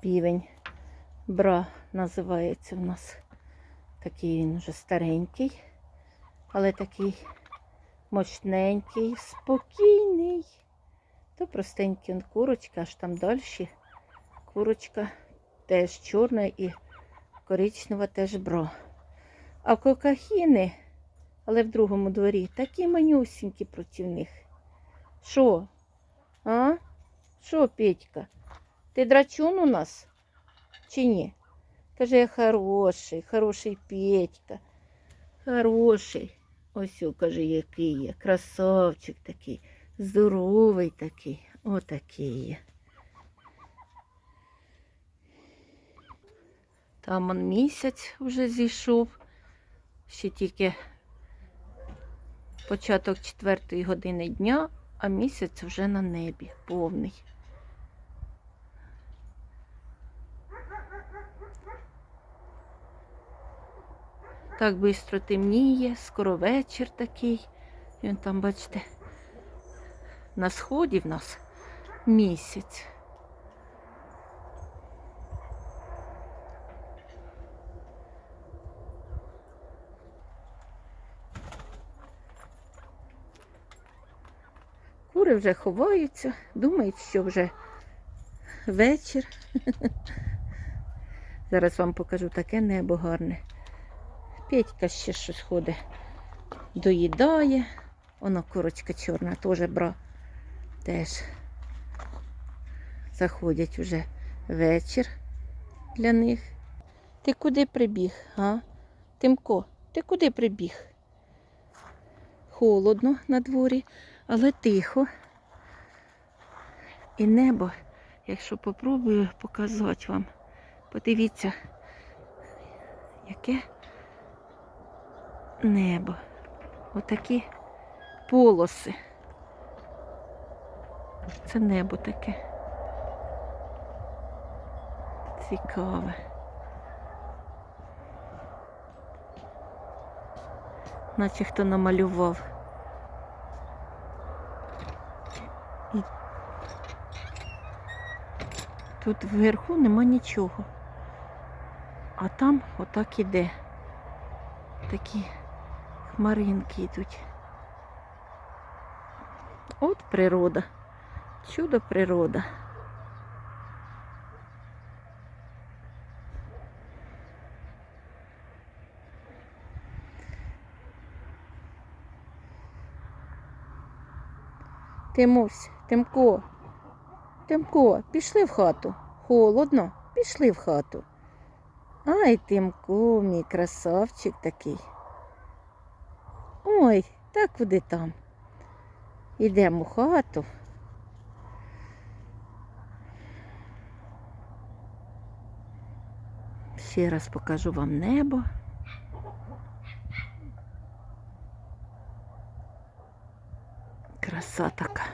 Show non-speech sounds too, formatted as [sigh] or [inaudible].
Півень. Бра називається у нас. Такий він вже старенький, але такий мощненький, спокійний. То простенький он курочка, аж там далі. Курочка теж чорна і коричнева теж бро. А кокахіни, але в другому дворі, такі манюсінькі проти них. Що? А? Що, Петька? Ти драчун у нас? Чи ні? Каже, я хороший, хороший Петька. Хороший. Ось, каже, який є. Красавчик такий, здоровий такий. Отакий є. Там он місяць вже зійшов. Ще тільки початок четвертої години дня, а місяць вже на небі повний. Так швидко темніє, скоро вечір такий. Він там, бачите, на сході в нас місяць. Кури вже ховаються, думають, що вже вечір. [laughs] Зараз вам покажу таке небо гарне. Петька ще щось ходить, доїдає. Воно курочка чорна, теж бра. Теж заходять вже вечір для них. Ти куди прибіг, а? Тимко, ти куди прибіг? Холодно на дворі, але тихо. І небо, якщо попробую показати вам, подивіться, яке небо. Отакі полоси. Це небо таке. Цікаве. Наче хто намалював. І тут вверху нема нічого. А там отак іде. Такі хмаринки йдуть. От природа. Чудо природа. Тимусь, Тимко, Тимко, пішли в хату. Холодно, пішли в хату. Ай, Тимко, мій красавчик такий. Ой, та куди там? Ідемо в хату. Ще раз покажу вам небо. Краса така.